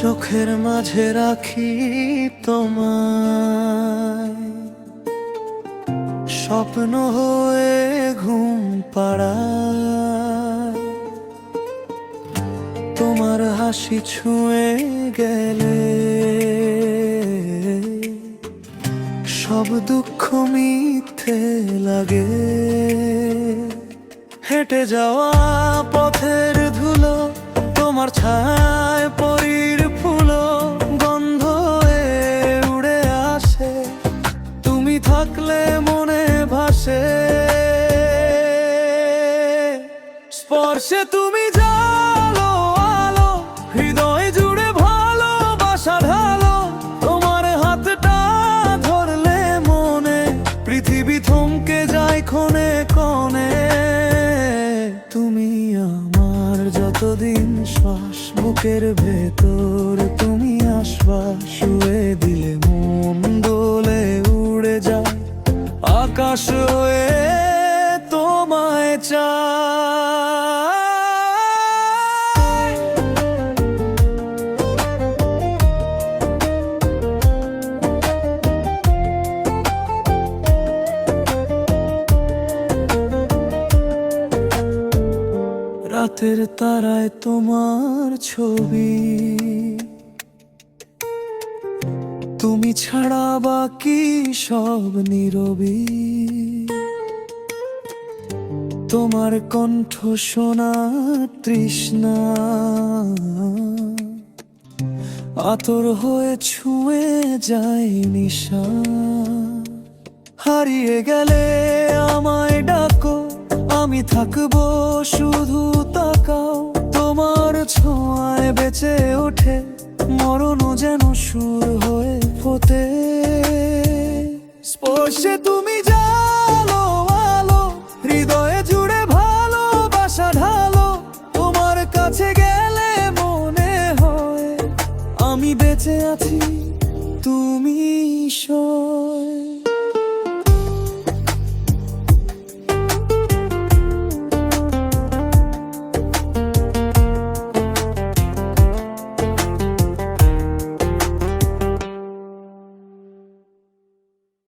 চোখের মাঝে রাখি তোমায়। স্বপ্ন হয়ে ঘুম পাড়ায়। তোমার হাসি ছুঁয়ে গেলে সব দুঃখ মিথ্যে লাগে। হেঁটে যাওয়া পথের ধুলো তোমার ছায় স্পর্শে তুমি জালো আলো, হৃদয় জুড়ে ভালোবাসা ঢালো। তোমার হাতটা ধরলে মনে, পৃথিবী থমকে যায় ক্ষণে ক্ষণে। তুমি আমার যতদিন শ্বাস, বুকের ভেতর তুমি আশ্বাস শুয়ে দিলে মন দোলে উড়ে যায়। আকাশ হয়ে তোমায় চায়। রাতের তারায় তোমার ছবি। তুমি ছাড়া বাকি সব নীরবি। তোমার কণ্ঠ শোনা তৃষ্ণা। আতর হয়ে ছুঁয়ে যায় নিশা। হারিয়ে গেলে আমায় ডাকো, আমি থাকব শুধু বেঁচে ওঠে মরণ যেন সুর হয়ে ফোটে স্পর্শে তুমি জালো আলো, হৃদয়ে জুড়ে ভালোবাসা ঢালো, তোমার কাছে গেলে মনে হয়, আমি বেঁচে আছি, তুমি ঈশ্বর।